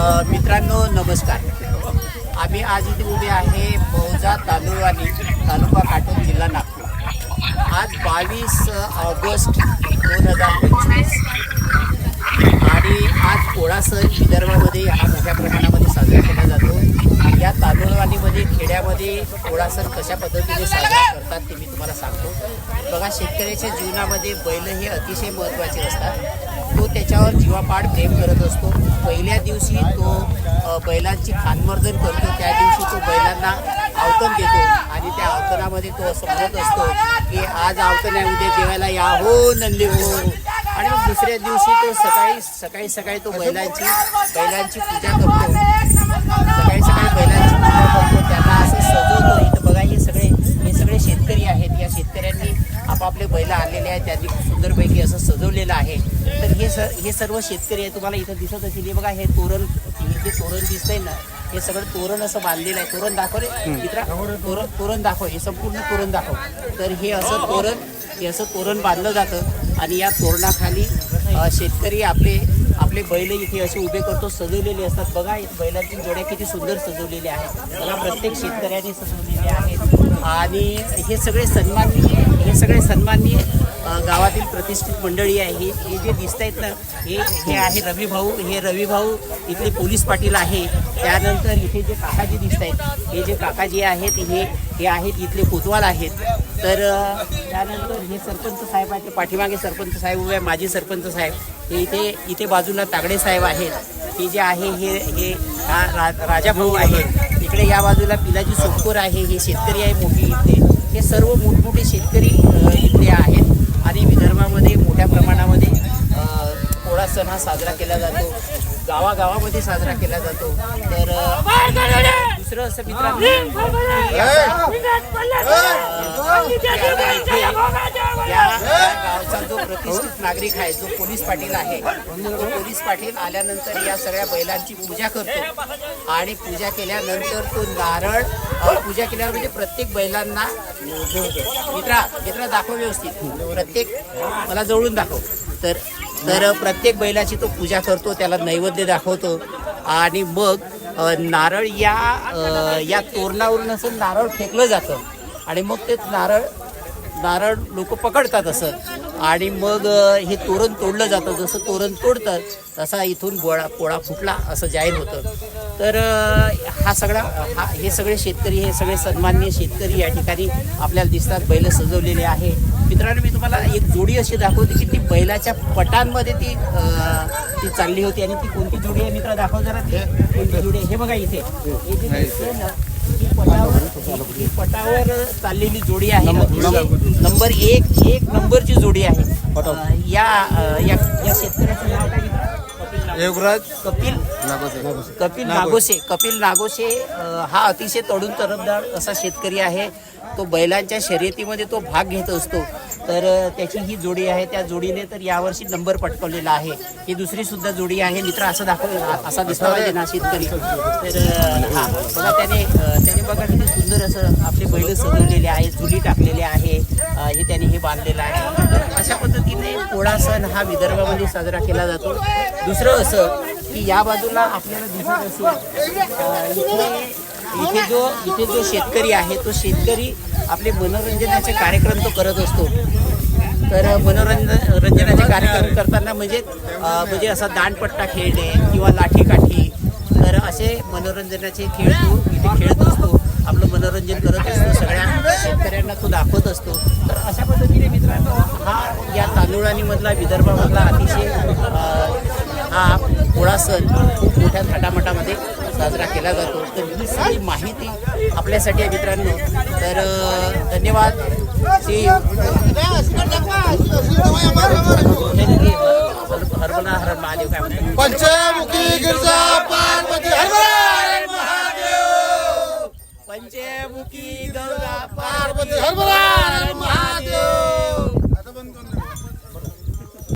मित्रांनो नमस्कार. आम्ही आज इथे उभे आहे मौजा तांदूळवाडी तालुका काटोल जिल्हा नागपूर. आज बावीस ऑगस्ट दोन हजार पंचवीस. आणि आज पोळा सण विदर्भामध्ये हा मोठ्या प्रमाणामध्ये साजरा केला जातो. या तांदूळवाडीमध्ये खेड्यामध्ये पोळा सण कशा पद्धतीने साजरा करतात ते मी तुम्हाला सांगतो. बघा शेतकऱ्याच्या जीवनामध्ये बैल हे अतिशय महत्त्वाचे असतात. तो त्याच्यावर जीवापाड प्रेम करत असतो. पहिल्या दिवशी तो बैलांची खानमर्दन करतो. त्या दिवशी तो बैलांना आवतण देतो. आणि त्या आवतणामध्ये तो असं म्हणत असतो की आज आवतण आहे उद्या जेवायला या. हो नल्ले हो. आणि मग दुसऱ्या दिवशी तो सकाळी सकाळी सकाळी तो बैलांची बैलांची पूजा करतो. सकाळी सकाळी बैलांची पूजा करतो. त्यांना असं सजवतो शेतकरी आहेत या शेतकऱ्यांनी आपापले बैल आणलेले आहेत त्यांनी सुंदरपैकी असं सजवलेलं आहे. तर हे स हे सर्व शेतकरी आहे तुम्हाला इथं दिसत असेल. हे बघा हे तोरण हे जे तोरण दिसतंय ना हे सगळं तोरण असं बांधलेलं आहे. तोरण दाखव रे मित्रा. तोरण तोरण दाखव हे संपूर्ण तोरण दाखव. तर हे असं तोरण हे असं तोरण बांधलं जातं आणि या तोरणाखाली शेतकरी आपले आपले बैल इथे असे उभे करतो सजवलेले असतात. बघा बैलांची जोड्या किती सुंदर सजवलेल्या आहेत. मला प्रत्येक शेतकऱ्याने सजवलेले आहेत. आणि हे सगळे सन्माननीय हे सगळे सन्माननीय गावातील प्रतिष्ठित मंडळी आहे. हे हे जे दिसत आहेत ना हे हे आहे रवी भाऊ. हे रवी भाऊ इथले पोलीस पाटील आहे. त्यानंतर इथे जे काकाजी दिसत आहेत हे जे काकाजी आहेत हे हे आहेत इथले कोतवाल आहेत. तर त्यानंतर हे सरपंच साहेब आहेत पाठीमागे सरपंच साहेब उभे माजी सरपंच साहेब. हे इथे इथे बाजूला तागडे साहेब आहेत. हे जे आहे हे हे हा रा राजा भाऊ आहे इकडे या बाजूला पिलाजी सोपकोर आहे हे शेतकरी आहे मोठी इथले हे सर्व मोठमोठे शेतकरी इथले आहेत आणि विदर्भामध्ये मोठ्या प्रमाणामध्ये अ, पोळा सण हा साजरा केला जातो. गावागावामध्ये साजरा केला जातो. तर दुसरं असं मित्रांनो या गावचा जो प्रतिष्ठित नागरिक आहे जो पोलीस पाटील आहे तो पोलीस पाटील आल्यानंतर या सगळ्या बैलांची पूजा करतो. आणि पूजा केल्यानंतर तो नारळ पूजा केल्यावर म्हणजे प्रत्येक बैलांना मित्रा मित्रा दाखव व्यवस्थित. प्रत्येक मला जवळून दाखव. तर तर प्रत्येक बैलाची तो पूजा करतो त्याला नैवेद्य दाखवतो. आणि मग नारळ या या तोरणावरून असं नारळ फेकलं जातं. आणि मग ते नारळ नारळ लोक पकडतात असं. आणि मग हे तोरण तोडलं जातं. जसं तोरण तोडतात तसा इथून गोळा पोळा फुटला असं जाहीर होतं. तर हा सगळा हा हे सगळे शेतकरी हे सगळे सन्मान्य शेतकरी या ठिकाणी आपल्याला दिसतात. बैल सजवलेले आहे. मित्रांनो मी तुम्हाला एक जोडी अशी दाखवते की ती बैलाच्या पटांमध्ये ती ती चालली होती. आणि ती कोणती जोडी आहे मित्र? दाखव जरा ते. कोणती जोडी आहे? हे बघा इथे. हे जे ना पटावर पटावर चाललेली जोडी आहे. नंबर एक एक नंबरची जोडी आहे. या या या शेतकऱ्याचं नाव काय? मित्रा? कपिल. योगराज कपिल कपिल नागोसे. कपिल नागोसे हा अतिशय तडून तरफदार असा शेतकरी आहे. तो बैलांच्या शर्यतीमध्ये तो भाग घेत असतो. तर त्याची ही जोडी आहे. त्या जोडीने तर यावर्षी नंबर पटकवलेला आहे. ही दुसरी सुद्धा जोडी आहे. मित्र असं दाखव असा दिसला पाहिजे ना शेतकरी. तर हा. बघा त्याने त्याने बघा किती सुंदर असं आपले बैल सजवलेले आहे. जुली टाकलेले आहे. हे त्याने हे बांधलेलं आहे. अशा पद्धतीने पोळा सण हा विदर्भामध्ये साजरा केला जातो. दुसरं असं की या बाजूला आपल्याला दिसत असेल अ, इथे जो इथे जो शेतकरी आहे तो शेतकरी आपले मनोरंजनाचे कार्यक्रम तो करत असतो. तर मनोरंजन रंजनाचे कार्यक्रम करताना म्हणजे म्हणजे असा दांडपट्टा खेळणे किंवा लाठीकाठी. तर असे मनोरंजनाचे खेळ तो इथे खेळत असतो. आपलं मनोरंजन करत असतो. सगळ्या शेतकऱ्यांना तो दाखवत असतो. तर अशा पद्धतीने मित्रांनो हा या तांदुळानीमधला विदर्भामधला अतिशय हा पोळा सण खूप मोठ्या थाटामाटामध्ये साजरा केला जातो. तर ही सगळी माहिती आपल्यासाठी आहे मित्रांनो. तर धन्यवाद. श्री हरमला हर महादेव काय म्हणतात? पंचमुखी गिरजा पार्वती हर पंचमुखी गौरा पार्वती हरभरा